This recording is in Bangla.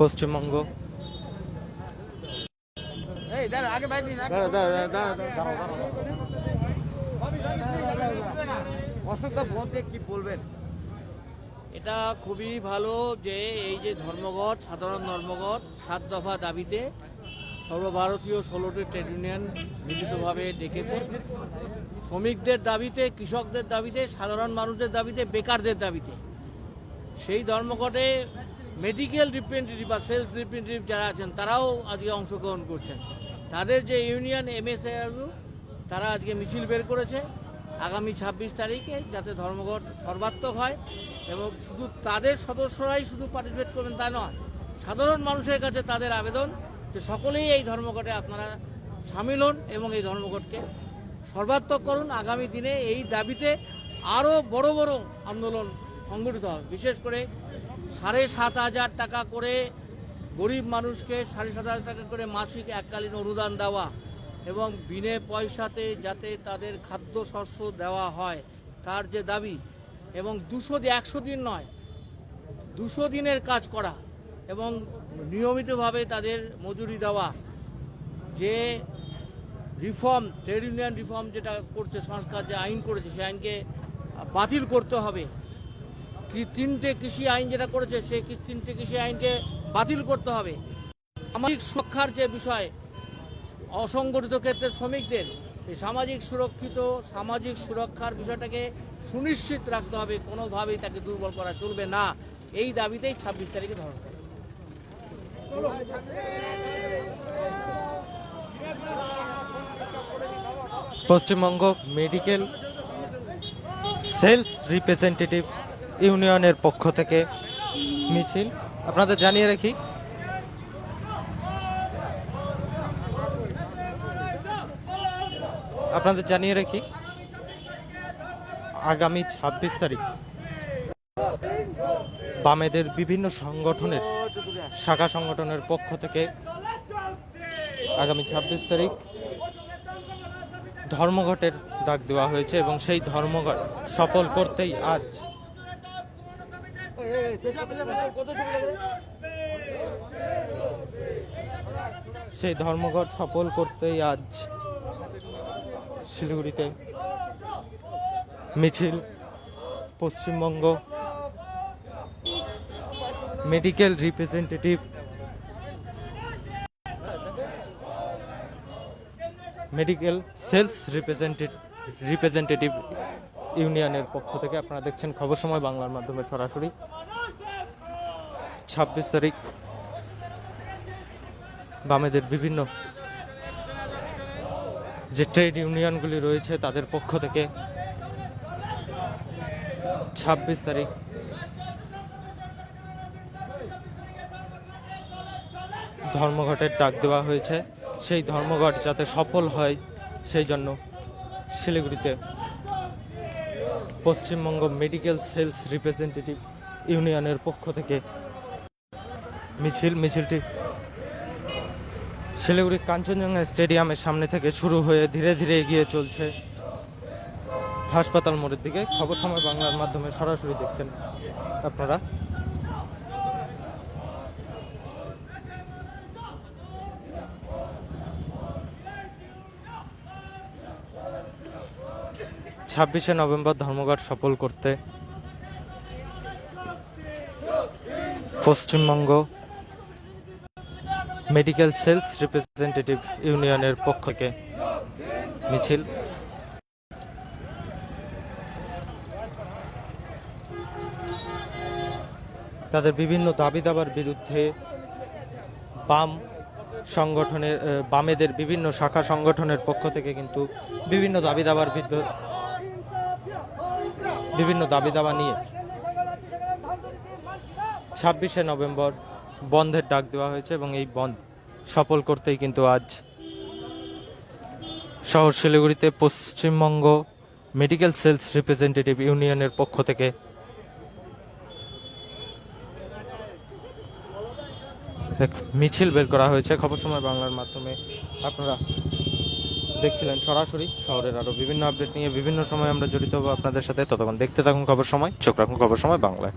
পশ্চিমবঙ্গ। অশোকদা কি বলবেন? এটা খুবই ভালো যে এই যে ধর্মঘট সাধারণ ধর্মঘট সাত দফা দাবিতে সর্বভারতীয় ষোলোটি ট্রেড ইউনিয়ন মিলিতভাবে ডেকেছে। শ্রমিকদের দাবিতে কৃষকদের দাবিতে সাধারণ মানুষদের দাবিতে বেকারদের দাবিতে সেই ধর্মঘটে মেডিকেল রিপ্রেজেন্টেটিভ বা সেলস রিপ্রেজেন্টেটিভ যারা আছেন, তারাও আজকে অংশগ্রহণ করছেন। তাদের যে ইউনিয়ন এমএসএআরইউ তারা আজকে মিছিল বের করেছে আগামী ছাব্বিশ তারিখে যাতে ধর্মঘট সর্বাত্মক হয় এবং শুধু তাদের সদস্যরাই শুধু পার্টিসিপেট করবেন তা নয়, সাধারণ মানুষের কাছে তাদের আবেদন যে সকলেই এই ধর্মঘটে আপনারা সামিল হন এবং এই ধর্মঘটকে সর্বাত্মক করুন। আগামী দিনে এই দাবিতে আরও বড় বড় আন্দোলন সংগঠিত হবে। বিশেষ করে সাড়ে সাত হাজার টাকা করে গরিব মানুষকে সাড়ে সাত হাজার টাকা করে মাসিক এককালীন অনুদান দেওয়া এবং বিনে পয়সাতে যাতে তাদের খাদ্য শস্য দেওয়া হয়, তার যে দাবি এবং দুশো একশো দিন নয়, দুশো দিনের কাজ করা এবং নিয়মিতভাবে তাদের মজুরি দেওয়া, যে রিফর্ম, ট্রেড ইউনিয়ন রিফর্ম যেটা করছে, সংস্কার যে আইন করেছে সেই আইনকে বাতিল করতে হবে। কি তিনটে কৃষি আইন যেটা করেছে, সেই তিনটে কৃষি আইনকে বাতিল করতে হবে? সামাজিক সুরক্ষার যে বিষয়, অসংগঠিত ক্ষেত্রে শ্রমিকদের সামাজিক সুরক্ষিত, সামাজিক সুরক্ষার বিষয়টাকে সুনিশ্চিত রাখতে হবে, কোনোভাবেই তাকে দুর্বল করা চলবে না। এই দাবিতেই ছাব্বিশ তারিখে ধরো পশ্চিমবঙ্গ মেডিকেল সেলস রিপ্রেজেন্টেটিভ ইউনিয়নের পক্ষ থেকে মিছিল। আপনাদের জানিয়ে রাখি, আপনাদের জানিয়ে রাখি, আগামী ছাব্বিশ তারিখ বামেদের বিভিন্ন সংগঠনের, শাখা সংগঠনের পক্ষ থেকে আগামী ছাব্বিশ তারিখ ধর্মঘটের ডাক দেওয়া হয়েছে এবং সেই ধর্মঘট সফল করতেই আজ সেই ধর্মঘট সফল করতেই আজ শিলিগুড়িতে মিছিল Paschimbanga medical representative medical sales representative representative ইউনিয়নের পক্ষ থেকে আপনারা দেখছেন খবর সময় বাংলার মাধ্যমে সরাসরি। ছাব্বিশ তারিখ, বামেদের বিভিন্ন যে ট্রেড ইউনিয়নগুলি রয়েছে তাদের পক্ষ থেকে ছাব্বিশ তারিখ ধর্মঘটের ডাক দেওয়া হয়েছে। সেই ধর্মঘট যাতে সফল হয়, সেই জন্য শিলিগুড়িতে পশ্চিমবঙ্গ মেডিকেল সেলস রিপ্রেজেন্টেটিভ ইউনিয়নের পক্ষ থেকে মিছিল, মিছিলটি শিলিগুড়ি কাঞ্চনজঙ্ঘা স্টেডিয়ামের সামনে থেকে শুরু হয়ে ধীরে ধীরে এগিয়ে চলছে। হাসপাতাল মোড়ের দিকে খবর সময় বাংলার মাধ্যমে সরাসরি দেখছেন আপনারা। ছাব্বিশে নভেম্বর ধর্মঘট সফল করতে। পশ্চিমবঙ্গ মেডিকেল সেলস রিপ্রেজেন্টেটিভ ইউনিয়নের পক্ষ থেকে মিছিল। তাদের বিভিন্ন দাবি দাবার বিরুদ্ধে বাম সংগঠনের বামেদের বিভিন্ন শাখা সংগঠনের পক্ষ থেকে কিন্তু বিভিন্ন দাবি দাবার বিভিন্ন দাবি দাবা নিয়ে ছাব্বিশে নভেম্বর বন্ধের ডাক দেওয়া হয়েছে এবং এই বন্ধ সফল করতেই কিন্তু আজ শহর শিলিগুড়িতে পশ্চিমবঙ্গ মেডিকেল সেলস রিপ্রেজেন্টেটিভ ইউনিয়নের পক্ষ থেকে মিছিল বের করা হয়েছে। খবর সময় বাংলার মাধ্যমে আপনারা দেখছিলেন সরাসরি শহরের আরও বিভিন্ন আপডেট নিয়ে, বিভিন্ন সময় আমরা জড়িত হব আপনাদের সাথে। ততক্ষণ দেখতে থাকুন খবর সময়, চোখ রাখুন খবর সময় বাংলায়।